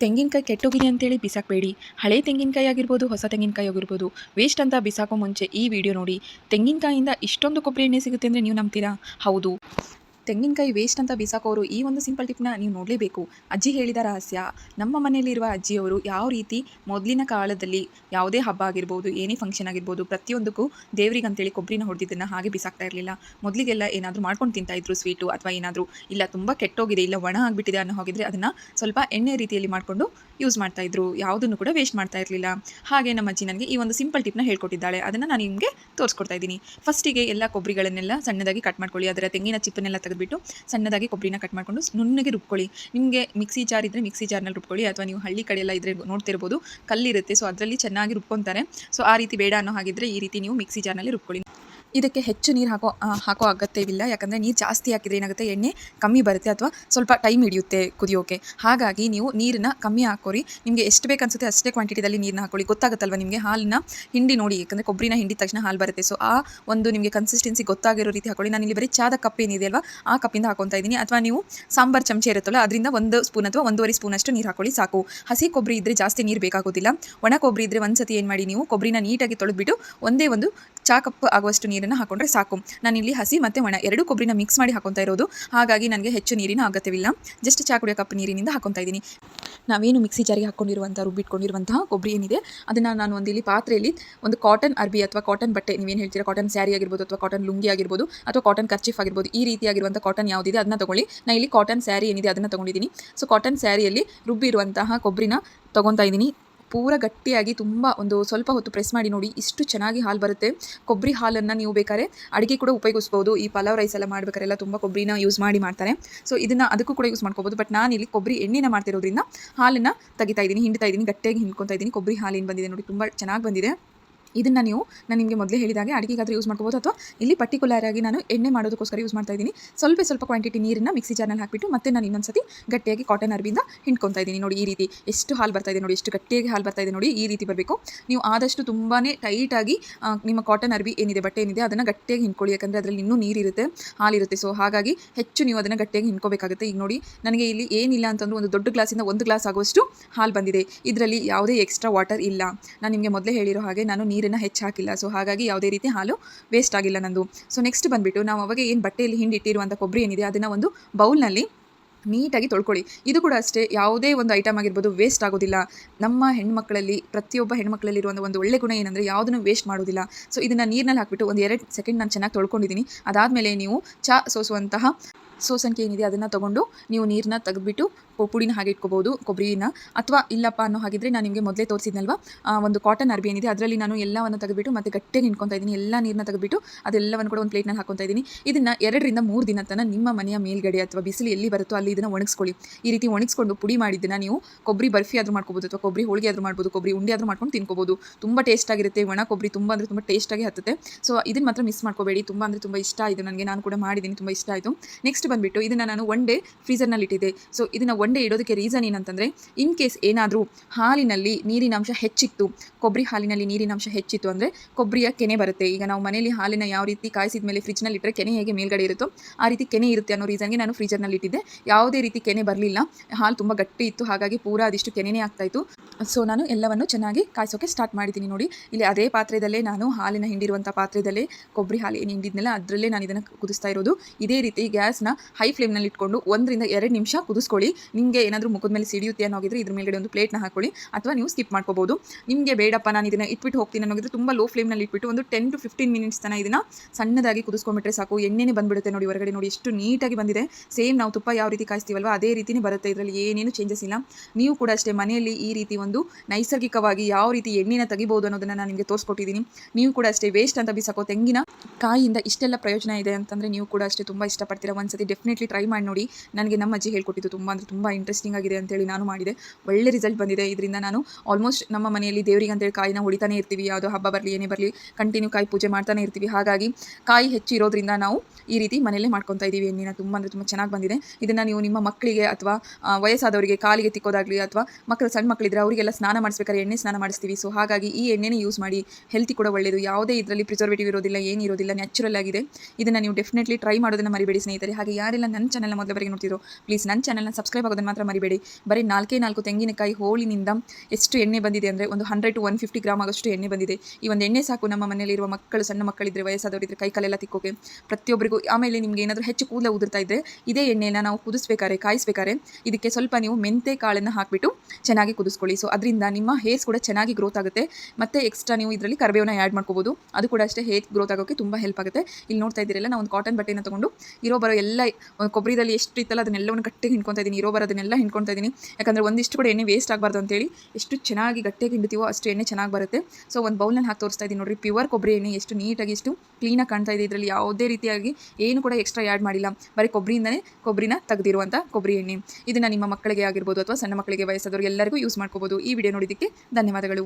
ತೆಂಗಿನಕಾಯಿ ಕೆಟ್ಟೋಗಿದೆ ಅಂತೇಳಿ ಬಿಸಾಕಬೇಡಿ. ಹಳೆ ತೆಂಗಿನಕಾಯಿ ಆಗಿರ್ಬೋದು, ಹೊಸ ತೆಂಗಿನಕಾಯಿ ಆಗಿರ್ಬೋದು ವೇಸ್ಟ್ ಅಂತ ಬಿಸಾಕೋ ಮುಂಚೆ ಈ ವಿಡಿಯೋ ನೋಡಿ. ತೆಂಗಿನಕಾಯಿಂದ ಇಷ್ಟೊಂದು ಕೊಬ್ಬರಿ ಎಣ್ಣೆ ಸಿಗುತ್ತೆ ಅಂದರೆ ನೀವು ನಂಬ್ತೀರಾ? ಹೌದು. ತೆಂಗಿನಕಾಯಿ ವೇಸ್ಟ್ ಅಂತ ಬಿಸಾಕೋರು ಈ ಒಂದು ಸಿಂಪಲ್ ಟಿಪ್ನ ನೀವು ನೋಡಲೇಬೇಕು. ಅಜ್ಜಿ ಹೇಳಿದ ರಹಸ್ಯ, ನಮ್ಮ ಮನೆಯಲ್ಲಿರುವ ಅಜ್ಜಿಯವರು ಯಾವ ರೀತಿ ಮೊದಲಿನ ಕಾಲದಲ್ಲಿ ಯಾವುದೇ ಹಬ್ಬ ಆಗಿರ್ಬೋದು, ಏನೇ ಫಂಕ್ಷನ್ ಆಗಿರ್ಬೋದು, ಪ್ರತಿಯೊಂದಕ್ಕೂ ದೇವರಿಗೆ ಅಂತೇಳಿ ಕೊಬ್ಬರಿನ ಹೊಡೆದಿದ್ದನ್ನು ಹಾಗೆ ಬಿಸಾಕ್ತಾ ಇರಲಿಲ್ಲ. ಮೊದಲಿಗೆಲ್ಲ ಏನಾದರೂ ಮಾಡ್ಕೊಂಡು ತಿಂತಾ ಇದ್ರು ಸ್ವೀಟು ಅಥವಾ ಏನಾದರೂ, ಇಲ್ಲ ತುಂಬ ಕೆಟ್ಟೋಗಿದೆ, ಇಲ್ಲ ಒಣ ಆಗಿಬಿಟ್ಟಿದೆ ಅನ್ನೋ ಹೋಗಿದ್ರೆ ಅದನ್ನು ಸ್ವಲ್ಪ ಎಣ್ಣೆ ರೀತಿಯಲ್ಲಿ ಮಾಡಿಕೊಂಡು ಯೂಸ್ ಮಾಡ್ತಾ ಇದ್ರು, ಯಾವುದನ್ನು ಕೂಡ ವೇಸ್ಟ್ ಮಾಡ್ತಾ ಇರಲಿಲ್ಲ. ಹಾಗೆ ನಮ್ಮ ಅಜ್ಜಿ ನನಗೆ ಈ ಒಂದು ಸಿಂಪಲ್ ಟಿಪ್ನ ಹೇಳ್ಕೊಟ್ಟಿದ್ದಾಳೆ. ಅದನ್ನು ನಾನು ನಿಮಗೆ ತೋರಿಸ್ಕೊಡ್ತಾ ಇದ್ದೀನಿ. ಫಸ್ಟಿಗೆ ಎಲ್ಲ ಕೊಬ್ಬರಿಗಳನ್ನೆಲ್ಲ ಸಣ್ಣದಾಗಿ ಕಟ್ ಮಾಡ್ಕೊಳ್ಳಿ. ಅದರ ತೆಂಗಿನ ಚಿಪ್ಪನ್ನೆಲ್ಲ ತೆಗೆದುಬಿಟ್ಟು ಸಣ್ಣದಾಗಿ ಕೊಬ್ಬರಿನ ಕಟ್ ಮಾಡಿಕೊಂಡು ನುಣ್ಣಗೆ ರುಬ್ಕೊಳ್ಳಿ. ನಿಮಗೆ ಮಿಕ್ಸಿ ಜಾರ್ ಇದ್ದರೆ ಮಿಕ್ಸಿ ಜಾರ್ನಲ್ಲಿ ರುಬ್ಕೊಳ್ಳಿ. ಅಥವಾ ನೀವು ಹಳ್ಳಿ ಕಡೆ ಎಲ್ಲ ಇದ್ರೆ ನೋಡ್ತಿರ್ಬೋದು, ಕಲ್ಲಿರುತ್ತೆ. ಸೊ ಅದರಲ್ಲಿ ಚೆನ್ನಾಗಿ ರುಬ್ಕೊತಾರೆ. ಸೊ ಆ ರೀತಿ ಬೇಡ ಅನ್ನೋ ಹಾಗಿದ್ರೆ ಈ ರೀತಿ ನೀವು ಮಿಕ್ಸಿ ಜಾರ್ನಲ್ಲಿ ರುಬ್ಕೊಳ್ಳಿ. ಇದಕ್ಕೆ ಹೆಚ್ಚು ನೀರು ಹಾಕೋ ಹಾಕೋ ಅಗತ್ಯವಿಲ್ಲ. ಯಾಕಂದರೆ ನೀರು ಜಾಸ್ತಿ ಹಾಕಿದರೆ ಏನಾಗುತ್ತೆ? ಎಣ್ಣೆ ಕಮ್ಮಿ ಬರುತ್ತೆ ಅಥವಾ ಸ್ವಲ್ಪ ಟೈಮ್ ಹಿಡಿಯುತ್ತೆ ಕುದಿಯೋಕೆ. ಹಾಗಾಗಿ ನೀವು ನೀರನ್ನ ಕಮ್ಮಿ ಹಾಕೋರಿ. ನಿಮಗೆ ಎಷ್ಟು ಬೇಕು ಅನ್ಸುತ್ತೆ ಅಷ್ಟೇ ಕ್ವಾಂಟಿಟಿದಲ್ಲಿ ನೀರನ್ನ ಹಾಕೊಳ್ಳಿ. ಗೊತ್ತಾಗುತ್ತಲ್ವ ನಿಮಗೆ? ಹಾಲನ್ನ ಹಿಂಡಿ ನೋಡಿ. ಯಾಕಂದರೆ ಕೊಬ್ಬರಿನ ಹಿಂಡಿದ ತಕ್ಷಣ ಹಾಲು ಬರುತ್ತೆ. ಸೊ ಆ ಒಂದು ನಿಮಗೆ ಕನ್ಸಿಸ್ಟೆನ್ಸಿ ಗೊತ್ತಾಗಿರೋ ರೀತಿ ಹಾಕೊಳ್ಳಿ. ನಾನು ಇಲ್ಲಿ ಬರೀ ಚಾದ ಕಪ್ ಏನಿದೆ ಅಲ್ವಾ? ಆ ಕಪ್ಪಿಂದ ಹಾಕೊತಾ ಇದ್ದೀನಿ. ಅಥವಾ ನೀವು ಸಾಂಬಾರ್ ಚಮಚ ಇರುತ್ತಲ್ಲ, ಅದರಿಂದ ಒಂದು ಸ್ಪೂನ್ ಅಥವಾ ಒಂದೂವರೆ ಸ್ಪೂನ್ ಅಷ್ಟು ನೀರು ಹಾಕೊಳ್ಳಿ, ಸಾಕು. ಹಸಿ ಕೊಬ್ಬರಿ ಇದ್ದರೆ ಜಾಸ್ತಿ ನೀರು ಬೇಕಾಗೋದಿಲ್ಲ. ಒಣ ಕೊಬ್ಬರಿ ಇದ್ದರೆ ಒಂದು ಸತಿ ಏನು ಮಾಡಿ ನೀವು ಕೊಬ್ಬರಿನ ನೀಟಾಗಿ ತೊಳೆದ್ಬಿಟ್ಟು ಒಂದೇ ಒಂದು ಚಾ ಕಪ್ ಆಗುವಷ್ಟು ನೀರನ್ನು ಹಾಕೊಂಡ್ರೆ ಸಾಕು. ನಾನು ಇಲ್ಲಿ ಹಸಿ ಮತ್ತು ಒಣ ಎರಡು ಕೊಬ್ಬರಿನ ಮಿಕ್ಸ್ ಮಾಡಿ ಹಾಕೊತಾ ಇರೋದು. ಹಾಗಾಗಿ ನನಗೆ ಹೆಚ್ಚು ನೀರಿನ ಅಗತ್ಯವಿಲ್ಲ. ಜಸ್ಟ್ ಚಾ ಕುಡಿಯೋ ಕಪ್ ನೀರಿನಿಂದ ಹಾಕೊತಾ ಇದ್ದೀನಿ. ನಾವೇನು ಮಿಕ್ಸಿ ಜಾರಿಗೆ ಹಾಕ್ಕೊಂಡಿರುವಂಥ ರುಬ್ಬಿಟ್ಕೊಂಡಿರುವಂತಹ ಕೊಬ್ಬರಿ ಏನಿದೆ, ಅದನ್ನು ನಾನು ಒಂದು ಇಲ್ಲಿ ಪಾತ್ರೆಯಲ್ಲಿ ಒಂದು ಕಾಟನ್ ಅರ್ಬಿ ಅಥವಾ ಕಾಟನ್ ಬಟ್ಟೆ, ನೀವೇನು ಹೇಳ್ತೀರಾ ಕಾಟನ್ ಸ್ಯಾರಿ ಆಗಿರ್ಬೋದು ಅಥವಾ ಕಾಟನ್ ಲುಂಗಿ ಆಗಿರ್ಬೋದು ಅಥವಾ ಕಾಟನ್ ಕರ್ಚಿಫ್ ಆಗಿರ್ಬೋದು, ಈ ರೀತಿಯಾಗಿರುವಂಥ ಕಾಟನ್ ಯಾವುದಿದೆ ಅದನ್ನ ತಗೊಳ್ಳಿ. ನಾನು ಇಲ್ಲಿ ಕಾಟನ್ ಸ್ಯಾರಿ ಏನಿದೆ ಅದನ್ನು ತೊಗೊಂಡಿದ್ದೀನಿ. ಸೊ ಕಾಟನ್ ಸ್ಯಾರಿಯಲ್ಲಿ ರುಬ್ಬಿರುವಂತಹ ಕೊಬ್ಬರಿನ ತೊಗೊತಾ ಇದ್ದೀನಿ. ಪೂರ ಗಟ್ಟಿಯಾಗಿ ತುಂಬ ಒಂದು ಸ್ವಲ್ಪ ಹೊತ್ತು ಪ್ರೆಸ್ ಮಾಡಿ ನೋಡಿ, ಇಷ್ಟು ಚೆನ್ನಾಗಿ ಹಾಲು ಬರುತ್ತೆ. ಕೊಬ್ಬರಿ ಹಾಲನ್ನು ನೀವು ಬೇಕಾದ್ರೆ ಅಡುಗೆ ಕೂಡ ಉಪಯೋಗಿಸ್ಬೋದು. ಈ ಪಲಾವ್ ರೈಸ್ ಎಲ್ಲ ಮಾಡ್ಬೇಕಾರೆಲ್ಲ ತುಂಬ ಕೊಬ್ಬರಿನ ಯೂಸ್ ಮಾಡಿ ಮಾಡ್ತಾರೆ. ಸೊ ಇದನ್ನು ಅದಕ್ಕೂ ಕೂಡ ಯೂಸ್ ಮಾಡ್ಕೋಬೋದು. ಬಟ್ ನಾನು ಇಲ್ಲಿ ಕೊಬ್ಬರಿ ಎಣ್ಣೆನ ಮಾಡ್ತಿರೋದ್ರಿಂದ ಹಾಲನ್ನು ತೆಗಿತಾ ಇದ್ದೀನಿ, ಹಿಂಡ್ತಾ ಇದ್ದೀನಿ, ಗಟ್ಟಿಯಾಗಿ ಹಿಂಡ್ಕೊತಾ ಇದ್ದೀನಿ. ಕೊಬ್ಬರಿ ಹಾಲೇನು ಬಂದಿದೆ ನೋಡಿ, ತುಂಬ ಚೆನ್ನಾಗಿ ಬಂದಿದೆ. ಇದನ್ನು ನೀವು ನಾನು ನಿಮಗೆ ಮೊದಲೇ ಹೇಳಿದಾಗೆ ಅಡುಗೆಗಾದ್ರೆ ಯೂಸ್ ಮಾಡ್ಕೋಬೋದು ಅಥವಾ ಇಲ್ಲಿ ಪರ್ಟಿಕ್ಯುಲರ್ ಆಗಿ ನಾನು ಎಣ್ಣೆ ಮಾಡೋದಕ್ಕೋಸ್ಕರ ಯೂಸ್ ಮಾಡ್ತಾ ಇದ್ದೀನಿ. ಸ್ವಲ್ಪ ಸ್ವಲ್ಪ ಕ್ವಾಂಟಿಟಿ ನೀರನ್ನು ಮಿಕ್ಸಿ ಜಾರ್ನಲ್ಲಿ ಹಾಕಿಬಿಟ್ಟು ಮತ್ತೆ ನಾನು ಇನ್ನೊಂದು ಸತಿ ಗಟ್ಟಿಯಾಗಿ ಕಾಟನ್ ಅರ್ಬಿಂದ ಹಿಂಡ್ಕೊತಾ ಇದ್ದೀನಿ. ನೋಡಿ ಈ ರೀತಿ ಎಷ್ಟು ಹಾಲು ಬರ್ತಾ ಇದೆ ನೋಡಿ, ಎಷ್ಟು ಗಟ್ಟಿಯಾಗಿ ಹಾಲು ಬರ್ತಾ ಇದೆ ನೋಡಿ ಈ ರೀತಿ ಬರಬೇಕು. ನೀವು ಆದಷ್ಟು ತುಂಬಾ ಟೈಟಾಗಿ ನಿಮ್ಮ ಕಾಟನ್ ಅರ್ಬಿ ಏನಿದೆ, ಬಟ್ಟೆ ಏನಿದೆ ಅದನ್ನು ಗಟ್ಟಿಯಾಗಿ ಹಿಂಡ್ಕೊಳ್ಳಿ. ಯಾಕಂದರೆ ಅದರಲ್ಲಿ ಇನ್ನೂ ನೀರಿರುತ್ತೆ ಹಾಲಿರುತ್ತೆ ಸೊ ಹಾಗಾಗಿ ಹೆಚ್ಚು ನೀವು ಅದನ್ನು ಗಟ್ಟಿಯಾಗಿ ಹಿಂಡ್ಕೋಬೇಕಾಗುತ್ತೆ. ಈಗ ನೋಡಿ ನನಗೆ ಇಲ್ಲಿ ಏನಿಲ್ಲ ಅಂತಂದ್ರೆ ಒಂದು ದೊಡ್ಡ ಗ್ಲಾಸಿಂದ ಒಂದು ಗ್ಲಾಸ್ ಆಗುವಷ್ಟು ಹಾಲು ಬಂದಿದೆ. ಇದರಲ್ಲಿ ಯಾವುದೇ ಎಕ್ಸ್ಟ್ರಾ ವಾಟರ್ ಇಲ್ಲ. ನಾನು ನಿಮಗೆ ಮೊದಲೇ ಹೇಳಿರೋ ಹಾಗೆ ನಾನು ನೀರನ್ನು ಹೆಚ್ಚು ಹಾಕಿಲ್ಲ ಸೊ ಹಾಗಾಗಿ ಯಾವುದೇ ರೀತಿ ಹಾಲು ವೇಸ್ಟ್ ಆಗಿಲ್ಲ ನಂದು. ಸೊ ನೆಕ್ಸ್ಟ್ ಬಂದುಬಿಟ್ಟು ನಾವು ಅವಾಗ ಏನು ಬಟ್ಟೆಯಲ್ಲಿ ಹಿಂಡಿಟ್ಟಿರುವಂಥ ಕೊಬ್ಬರಿ ಏನಿದೆ ಅದನ್ನು ಒಂದು ಬೌಲ್ನಲ್ಲಿ ನೀಟಾಗಿ ತೊಳ್ಕೊಳ್ಳಿ. ಇದು ಕೂಡ ಅಷ್ಟೇ ಯಾವುದೇ ಒಂದು ಐಟಮ್ ಆಗಿರ್ಬೋದು ವೇಸ್ಟ್ ಆಗೋದಿಲ್ಲ. ನಮ್ಮ ಹೆಣ್ಮಕ್ಳಲ್ಲಿ, ಪ್ರತಿಯೊಬ್ಬ ಹೆಣ್ಮಕ್ಳಲ್ಲಿರುವಂಥ ಒಂದು ಒಳ್ಳೆ ಗುಣ ಏನಂದರೆ ಯಾವುದನ್ನು ವೇಸ್ಟ್ ಮಾಡೋದಿಲ್ಲ. ಸೊ ಇದನ್ನು ನೀರಿನಲ್ಲಿ ಹಾಕಿಬಿಟ್ಟು ಒಂದು ಎರಡು ಸೆಕೆಂಡ್ ನಾನು ಚೆನ್ನಾಗಿ ತೊಳ್ಕೊಂಡಿದ್ದೀನಿ. ಅದಾದಮೇಲೆ ನೀವು ಚಾ ಸೋಸುವಂತಹ ಸೋಸಣಿಕೆ ಏನಿದೆ ಅದನ್ನು ತೊಗೊಂಡು ನೀವು ನೀರನ್ನ ತೆಗೆದ್ಬಿಟ್ಟು ಪುಡಿನ ಹಾಗೆ ಇಟ್ಕೋಬೋದು, ಕೊಬ್ಬರಿನ. ಅಥವಾ ಇಲ್ಲಪ್ಪ ಅನ್ನೋ ಹಾಗಿದ್ರೆ ನಾನು ನಿಮಗೆ ಮೊದಲೇ ತೋರಿಸಿದ್ನಲ್ವ? ಒಂದು ಕಾಟನ್ ಅರ್ಬಿ ಏನಿದೆ, ಅದರಲ್ಲಿ ನಾನು ಎಲ್ಲವನ್ನು ತೆಗೆದ್ಬಿಟ್ಟು ಮತ್ತೆ ಗಟ್ಟಿಯಾಗಿ ಇಟ್ಕೊತಾ ಇದ್ದೀನಿ. ಎಲ್ಲ ನೀರನ್ನ ತೆಗೆದ್ಬಿಟ್ಟು ಅದೆಲ್ಲವನ್ನು ಕೂಡ ಒಂದು ಪ್ಲೇಟ್ನಲ್ಲಿ ಹಾಕೊತಾ ಇದ್ದೀನಿ. ಇದನ್ನು ಎರಡರಿಂದ ಮೂರು ದಿನ ತನಕ ನಿಮ್ಮ ಮನೆಯ ಮೇಲ್ಗಡೆ ಅಥವಾ ಬಿಸಿಲು ಎಲ್ಲಿ ಬರುತ್ತೋ ಅಲ್ಲಿ ಇದನ್ನು ಒಣಗಿಸ್ಕೊಳ್ಳಿ. ಈ ರೀತಿ ಒಣಗಿಸ್ಕೊಂಡು ಪುಡಿ ಮಾಡಿದ್ದನ್ನು ನೀವು ಕೊಬ್ಬರಿ ಬರ್ಫಿ ಆದರೂ ಮಾಡ್ಕೋಬೋದು ಅಥವಾ ಕೊಬ್ಬರಿ ಹೋಳಿಗೆ ಆದರೂ ಮಾಡ್ಬೋದು, ಕೊಬ್ಬರಿ ಉಂಡೆ ಆದರೂ ಮಾಡ್ಕೊಂಡು ತಿನ್ಕೋಬೋದು. ತುಂಬ ಟೇಸ್ಟ್ ಆಗಿರುತ್ತೆ. ಒಣ ಕೊಬ್ಬರಿ ತುಂಬ ಅಂದರೆ ತುಂಬ ಟೇಸ್ಟಾಗಿ ಹತ್ತುತ್ತೆ. ಸೊ ಇದನ್ನು ಮಾತ್ರ ಮಿಸ್ ಮಾಡ್ಕೋಬೇಡಿ. ತುಂಬ ಅಂದರೆ ತುಂಬ ಇಷ್ಟ ಆಯಿತು. ನನಗೆ ನಾನು ಕೂಡ ಮಾಡಿದ್ದೀನಿ. ತುಂಬ ಇಷ್ಟ ಆಯಿತು. ನೆಕ್ಸ್ಟ್ ಬಂದುಬಿಟ್ಟು ಇದನ್ನು ನಾನು ಒನ್ ಡೇ ಫ್ರೀಸರ್ನಲ್ಲಿ ಇಟ್ಟಿದ್ದೆ. ಸೊ ಇದನ್ನು ಒನ್ ಡೇ ಇಡೋದಕ್ಕೆ ರೀಸನ್ ಏನಂತಂದರೆ ಇನ್ ಕೇಸ್ ಏನಾದರೂ ಹಾಲಿನಲ್ಲಿ ನೀರಿನಾಂಶ ಹೆಚ್ಚಿತ್ತು ಕೊಬ್ಬರಿ ಹಾಲಿನಲ್ಲಿ ನೀರಿನಾಂಶ ಹೆಚ್ಚಿತ್ತು ಅಂದರೆ ಕೊಬ್ಬರಿಯ ಕೆನೆ ಬರುತ್ತೆ. ಈಗ ನಾವು ಮನೆಯಲ್ಲಿ ಹಾಲಿನ ಯಾವ ರೀತಿ ಕಾಯಿಸಿದ ಮೇಲೆ ಫ್ರಿಜ್ನಲ್ಲಿ ಇಟ್ಟರೆ ಕೆನೆ ಹೇಗೆ ಮೇಲ್ಗಡೆ ಇರುತ್ತೋ ಆ ರೀತಿ ಕೆನೆ ಇರುತ್ತೆ ಅನ್ನೋ ರೀಸನ್ಗೆ ನಾನು ಫ್ರೀಜರ್ನಲ್ಲಿ ಇಟ್ಟಿದ್ದೆ. ಯಾವುದೇ ರೀತಿ ಕೆನೆ ಬರಲಿಲ್ಲ. ಹಾಲು ತುಂಬ ಗಟ್ಟಿ ಇತ್ತು, ಹಾಗಾಗಿ ಪೂರ ಅದಿಷ್ಟು ಕೆನೆನೇ ಆಗ್ತಾಯಿತ್ತು ಸೊ ನಾನು ಎಲ್ಲವನ್ನು ಚೆನ್ನಾಗಿ ಕಾಯಿಸೋಕೆ ಸ್ಟಾರ್ಟ್ ಮಾಡಿದ್ದೀನಿ ನೋಡಿ. ಇಲ್ಲಿ ಅದೇ ಪಾತ್ರೆದಲ್ಲೇ ನಾನು ಹಾಲಿನ ಹಿಂಡಿರುವಂಥ ಪಾತ್ರೆದಲ್ಲೇ ಕೊಬ್ಬರಿ ಹಾಲು ಏನು ಹಿಂಡಿದ್ನಲ್ಲ, ಅದರಲ್ಲೇ ನಾನು ಇದನ್ನು ಕುದಿಸ್ತಾ ಇರೋದು. ಇದೇ ರೀತಿ ಗ್ಯಾಸ್ನ ಹೈ ಫ್ಲೇಮ್ನಲ್ಲಿ ಇಟ್ಕೊಂಡು ಒಂದರಿಂದ ಎರಡು ನಿಮಿಷ ಕುದಿಸ್ಕೊಳ್ಳಿ. ನಿಮಗೆ ಏನಾದರೂ ಮುಖದ ಮೇಲೆ ಸಿಡಿಯುತ್ತೆ ಅನ್ನೋಗಿದ್ರೆ ಇದ್ರ ಮೇಲ್ಗಡೆ ಒಂದು ಪ್ಲೇಟ್ನ ಹಾಕೊಳ್ಳಿ. ಅಥವಾ ನೀವು ಸ್ಕಿಪ್ ಮಾಡ್ಕೋಬೋದು. ನಿಮಗೆ ಬೇಡಪ್ಪ, ನಾನು ಇದನ್ನು ಇಟ್ಬಿಟ್ಟು ಹೋಗ್ತೀನಿ ಅನ್ನೋಗಿದ್ರೆ ತುಂಬ ಲೋ ಫ್ಲೇಮ್ನಲ್ಲಿ ಇಟ್ಬಿಟ್ಟು ಒಂದು ಟೆನ್ ಟು ಫಿಫ್ಟೀನ್ ಮಿನಿಟ್ಸ್ ತನ ಇದನ್ನು ಸಣ್ಣದಾಗಿ ಕುದಿಸ್ಕೊಂಡ್ಬಿಟ್ರೆ ಸಾಕು. ಎಣ್ಣೆನೇ ಬಂದ್ಬಿಡುತ್ತೆ ನೋಡಿ ಹೊರಗಡೆ ನೋಡಿ ಎಷ್ಟು ನೀಟಾಗಿ ಬಂದಿದೆ. ಸೇಮ್ ನಾವು ತುಪ್ಪ ಯಾವ ರೀತಿ ಕಾಯಿಸ್ತೀವಲ್ವ, ಅದೇ ರೀತಿನೇ ಬರುತ್ತೆ. ಇದರಲ್ಲಿ ಏನೇನು ಚೇಂಜಸ್ ಇಲ್ಲ. ನೀವು ಕೂಡ ಅಷ್ಟೇ ಮನೆಯಲ್ಲಿ ಈ ರೀತಿ ಒಂದು ನೈಸರ್ಗಿಕವಾಗಿ ಯಾವ ರೀತಿ ಎಣ್ಣೆನ ತೆಗಿಬೋದು ಅನ್ನೋದನ್ನು ನಾನು ನಿಮಗೆ ತೋರಿಸ್ಕೊಟ್ಟಿದ್ದೀನಿ. ನೀವು ಕೂಡ ಅಷ್ಟೇ ವೇಸ್ಟ್ ಅಂತ ಬಿಸಾಕೋ ತೆಂಗಿನ ಕಾಯಿಯಿಂದ ಇಷ್ಟೆಲ್ಲ ಪ್ರಯೋಜನ ಇದೆ ಅಂತಂದರೆ ನೀವು ಕೂಡ ಅಷ್ಟೇ ತುಂಬ ಇಷ್ಟಪಡ್ತೀರಾ. ಒಂದ್ಸತಿ ಡೆಫಿನೆಟ್ಲಿ ಟ್ರೈ ಮಾಡಿ ನೋಡಿ. ನನಗೆ ನಮ್ಮ ಅಜ್ಜಿ ಹೇಳ್ಕೊಟ್ಟಿದ್ದು ತುಂಬ ಅಂದರೆ ತುಂಬ ಇಂಟ್ರೆಸ್ಟಿಂಗ್ ಆಗಿದೆ ಅಂತೇಳಿ ನಾನು ಮಾಡಿದೆ. ಒಳ್ಳೆ ರಿಸಲ್ಟ್ ಬಂದಿದೆ. ಇದರಿಂದ ನಾನು ಆಲ್ಮೋಸ್ಟ್ ನಮ್ಮ ಮನೆಯಲ್ಲಿ ದೇವರಿಗೆ ಅಂತೇಳಿ ಕಾಯಿನ ಹೊಡಿತಾನೆ ಇರ್ತೀವಿ. ಯಾವುದೋ ಹಬ್ಬ ಬರಲಿ, ಏನೇ ಬರಲಿ ಕಂಟಿನ್ಯೂ ಕಾಯಿ ಪೂಜೆ ಮಾಡ್ತಾನೆ ಇರ್ತೀವಿ. ಹಾಗಾಗಿ ಕಾಯಿ ಹೆಚ್ಚಿರೋದ್ರಿಂದ ನಾವು ಈ ರೀತಿ ಮನೆಯಲ್ಲೇ ಮಾಡ್ಕೊತಾ ಇದ್ದೀವಿ. ಎಣ್ಣೆನ ತುಂಬ ಅಂದರೆ ತುಂಬ ಚೆನ್ನಾಗಿ ಬಂದಿದೆ. ಇದನ್ನು ನೀವು ನಿಮ್ಮ ಮಕ್ಕಳಿಗೆ ಅಥವಾ ವಯಸ್ಸಾದವರಿಗೆ ಕಾಲಿಗೆ ತಿಕ್ಕೋದಾಗಲಿ ಅಥವಾ ಮಕ್ಕಳು ಸಣ್ಣ ಮಕ್ಕಳಿದ್ರೆ ಅವರಿಗೆಲ್ಲ ಸ್ನಾನ ಮಾಡಿಸ್ಬೇಕಾದ್ರೆ ಎಣ್ಣೆ ಸ್ನಾನ ಮಾಡಿಸ್ತೀವಿ. ಸೊ ಹಾಗಾಗಿ ಈ ಎಣ್ಣೆನೇ ಯೂಸ್ ಮಾಡಿ ಹೆಲ್ತಿ ಕೂಡ ಒಳ್ಳೆಯದು ಯಾವುದೇ ಇದರಲ್ಲಿ ಪ್ರಿಸರ್ವೇಟಿವ್ ಇರೋದಿಲ್ಲ ಏನಿರೋದಿಲ್ಲ ನ್ಯಾಚುರಲ್ ಆಗಿದೆ. ಇದನ್ನು ನೀವು ಡೆಫಿನೆಟ್ಲಿ ಟ್ರೈ ಮಾಡೋದನ್ನು ಮರಿಬೇಡಿ ಸ್ನೇಹಿತರೆ. ಹಾಗೆ ಯಾರೆಲ್ಲ ನನ್ನ ಚಾನಲ್ನ ಮೊದಲವರೆಗೆ ನೋಡ್ತಿರೋ ಪ್ಲೀಸ್ ನನ್ನ ಚಾನಲ್ನ ಸಬ್ಸ್ಕ್ರೈಬ್ ಆಗೋದನ್ನು ಮಾತ್ರ ಮರಿಬೇಡಿ. ಬರೀ ನಾಲ್ಕೇ ನಾಲ್ಕು ತೆಂಗಿನಕಾಯಿ ಹೋಳಿನಿಂದ ಎಷ್ಟು ಎಣ್ಣೆ ಬಂದಿದೆ ಅಂದರೆ ಒಂದು hundred to one fifty gram ಆಗೋಷ್ಟು ಎಣ್ಣೆ ಬಂದಿದೆ. ಈ ಒಂದು ಎಣ್ಣೆ ಸಾಕು ನಮ್ಮ ಮನೆಯಲ್ಲಿರುವ ಮಕ್ಕಳು, ಸಣ್ಣ ಮಕ್ಕಳಿದ್ರೆ, ವಯಸ್ಸಾದವರಿದ್ರೆ, ಕೈ ಕಾಲೆಲ್ಲ ತಿಕ್ಕೋಕೆ ಪ್ರತಿಯೊಬ್ಬರಿಗೂ ಆಮೇಲೆ ನಿಮಗೆ ಏನಾದರೂ ಹೆಚ್ಚು ಕೂದಲು ಉದುರ್ತಾ ಇದ್ದರೆ ಇದೇ ಎಣ್ಣೆನ ನಾವು ಕುದಿಸ್ಬೇಕಾರೆ, ಕಾಯಿಸ್ಬೇಕಾರೆ, ಇದಕ್ಕೆ ಸ್ವಲ್ಪ ನೀವು ಮೆಂತೆ ಕಾಳನ್ನು ಹಾಕಿಬಿಟ್ಟು ಚೆನ್ನಾಗಿ ಕುದಿಸ್ಕೊಳ್ಳಿ. ಸೊ ಅದರಿಂದ ನಿಮ್ಮ ಹೇರ್ಸ್ ಕೂಡ ಚೆನ್ನಾಗಿ ಗ್ರೋತ್ ಆಗುತ್ತೆ. ಮತ್ತು ಎಕ್ಸ್ಟ್ರಾ ನೀವು ಇದರಲ್ಲಿ ಕರಿಬೇವನ್ನ ಆ್ಯಡ್ ಮಾಡ್ಕೋಬೋದು. ಅದು ಕೂಡ ಅಷ್ಟೇ ಹೇರ್ ಗ್ರೋತ್ ಆಗೋಕ್ಕೆ ತುಂಬ ಹೆಲ್ಪ್ ಆಗುತ್ತೆ. ಇಲ್ಲಿ ನೋಡ್ತಾ ಇದ್ದೀರಲ್ಲ ನಾವು ಒಂದು ಕಾಟನ್ ಬಟ್ಟೆನ ತೊಗೊಂಡು, ಇರೋ ಬರೋ ಎಲ್ಲ ಕೊಬ್ಬರಿದಲ್ಲಿ ಎಷ್ಟು ಇತ್ತಲ್ಲ ಅದನ್ನೆಲ್ಲವನ್ನು ಗಟ್ಟಿಗೆ ಹಿಂಡ್ಕೊತಾ ಇದ್ದೀನಿ. ಇರೋ ಬರೋದನ್ನೆಲ್ಲ ಹಿಂಡ್ಕೊತಾ ಇದ್ದೀನಿ. ಯಾಕಂದರೆ ಒಂದಿಷ್ಟು ಕೂಡ ಎಣ್ಣೆ ವೇಸ್ಟ್ ಆಗಬಾರ್ದು ಅಂತೇಳಿ ಎಷ್ಟು ಚೆನ್ನಾಗಿ ಗಟ್ಟಿಗೆ ಹಿಂಡ್ತೀವೋ ಅಷ್ಟು ಎಣ್ಣೆ ಚೆನ್ನಾಗಿ ಬರುತ್ತೆ. ಸೊ ಒಂದು ಬೌಲ್ನಲ್ಲಿ ಹಾಕಿ ತೋರಿಸ್ತಾ ಇದ್ದೀನಿ ನೋಡಿರಿ. ಪ್ಯೂರ್ ಕೊಬ್ಬರಿ ಎಣ್ಣೆ ಎಷ್ಟು ನೀಟಾಗಿ ಎಷ್ಟು ಕ್ಲೀನಾಗಿ ಕಾಣ್ತಾ ಇದೆ ಇದರಲ್ಲಿ. ಯಾವುದೇ ರೀತಿಯಾಗಿ ಏನು ಕೂಡ ಎಕ್ಸ್ಟ್ರಾ ಆ್ಯಡ್ ಮಾಡಿಲ್ಲ. ಬರೀ ಕೊಬ್ಬರಿಯಿಂದನೇ ಕೊಬ್ಬರಿನ ತೆಗೆದಿರುವಂಥ ಕೊಬ್ಬರಿ ಎಣ್ಣೆ. ಇದನ್ನು ನಿಮ್ಮ ಮಕ್ಕಳಿಗೆ ಆಗಿರ್ಬೋದು ಅಥವಾ ಸಣ್ಣ ಮಕ್ಕಳಿಗೆ ವಯಸ್ಸಾದವ್ರಿಗೆ ಎಲ್ಲರಿಗೂ ಯೂಸ್ ಮಾಡ್ಕೋಬೋದು. ಈ ವಿಡಿಯೋ ನೋಡಿದ್ದಕ್ಕೆ ಧನ್ಯವಾದಗಳು.